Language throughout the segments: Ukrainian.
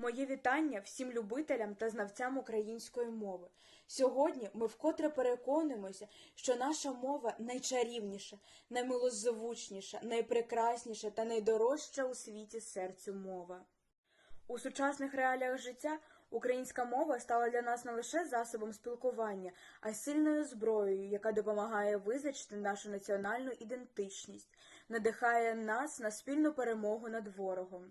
Моє вітання всім любителям та знавцям української мови. Сьогодні ми вкотре переконуємося, що наша мова найчарівніша, наймилозвучніша, найпрекрасніша та найдорожча у світі серцю мова. У сучасних реаліях життя українська мова стала для нас не лише засобом спілкування, а й сильною зброєю, яка допомагає визначити нашу національну ідентичність, надихає нас на спільну перемогу над ворогом.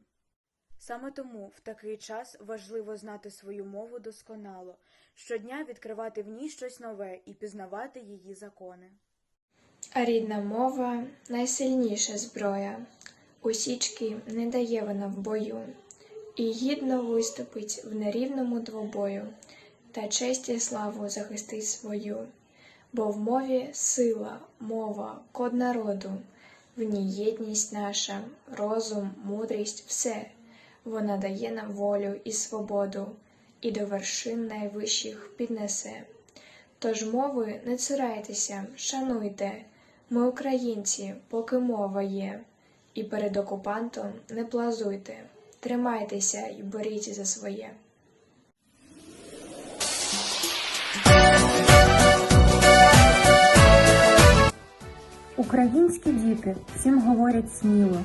Саме тому в такий час важливо знати свою мову досконало, щодня відкривати в ній щось нове і пізнавати її закони. А рідна мова найсильніша зброя. Усічки не дає вона в бою, і гідно виступить в нерівному двобою, та честь і славу захистить свою. Бо в мові сила, мова, код народу, в ній єдність наша, розум, мудрість, все. Вона дає нам волю і свободу, і до вершин найвищих піднесе. Тож мови не цурайтеся, шануйте, ми українці, поки мова є, і перед окупантом не плазуйте, тримайтеся і боріть за своє. Українські діти. Всім говорять сміло,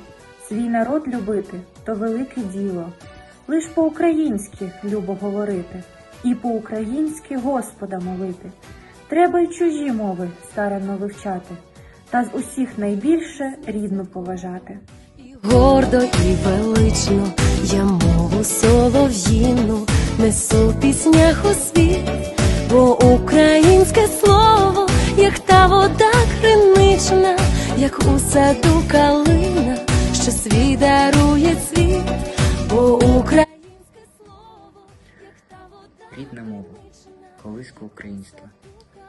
свій народ любити то велике діло. Лиш по-українськи любо говорити, і по-українськи Господа молити. Треба й чужі мови старанно вивчати, та з усіх найбільше рідну поважати. Гордо і велично я мову солов'їну несу в піснях у світ, бо українське слово, як та вода кринична, як у саду калина, що свій дарує цвіт, бо українське слово, як та вода Рідна мова, колиска українська,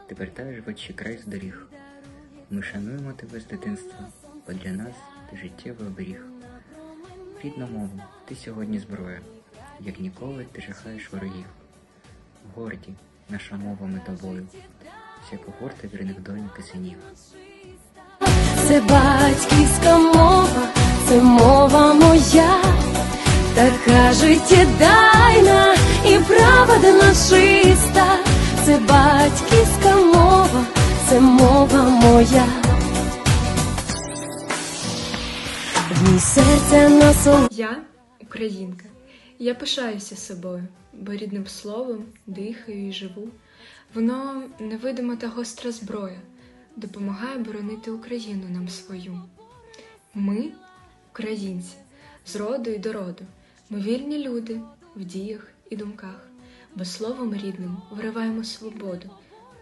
ти вертаєш в очі край з доріг. Ми шануємо тебе з дитинства, бо для нас ти життєвий оберіг. Рідна мова, ти сьогодні зброя, як ніколи ти жахаєш ворогів. Горді, наша мова ми тобою, всяка горта вірних доньок і синів. Це батьківська мова, це мова моя, така життєдайна і праведна чиста. Це батьківська мова, це мова моя. В ній серце насолоджує. Я українка. Я пишаюся собою, бо рідним словом дихаю і живу. Воно невидима та гостра зброя, допомагає боронити Україну нам свою. Ми, українці, з роду і до роду, ми вільні люди в діях і думках, бо словом рідним вириваємо свободу,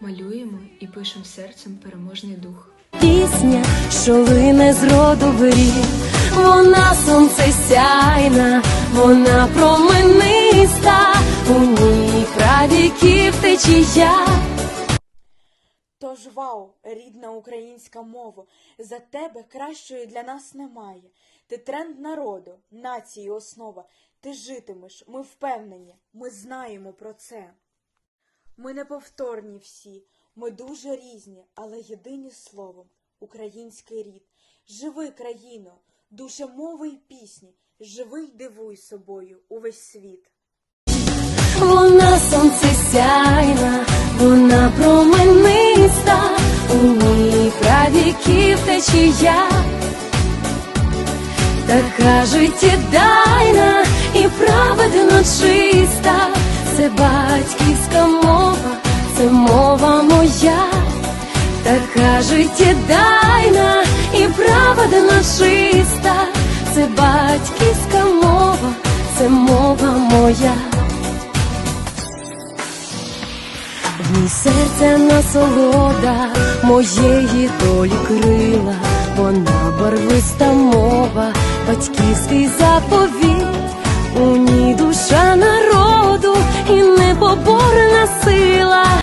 малюємо і пишемо серцем переможний дух. Пісня, що лине з роду в вона сонце сяйна, вона промениста, у ній правіків течія. Тож вау, рідна українська мова, за тебе кращої для нас немає. Ти тренд народу, нації основа. Ти житимеш, ми впевнені, ми знаємо про це. Ми неповторні всі, ми дуже різні, але єдині словом. Український рід. Живи, країно, душа мови й пісні, живи й дивуй собою увесь світ. Вона сонце сяйна, вона промениста, течія. Така життєдайна і праведно чиста, це батьківська мова, це мова моя, така життєдайна і праведно чиста, це батьківська мова, це мова моя. В ній серця насолода моєї долі крила, вона барвиста мова, батьківський заповіт, у ній душа народу і непоборна сила.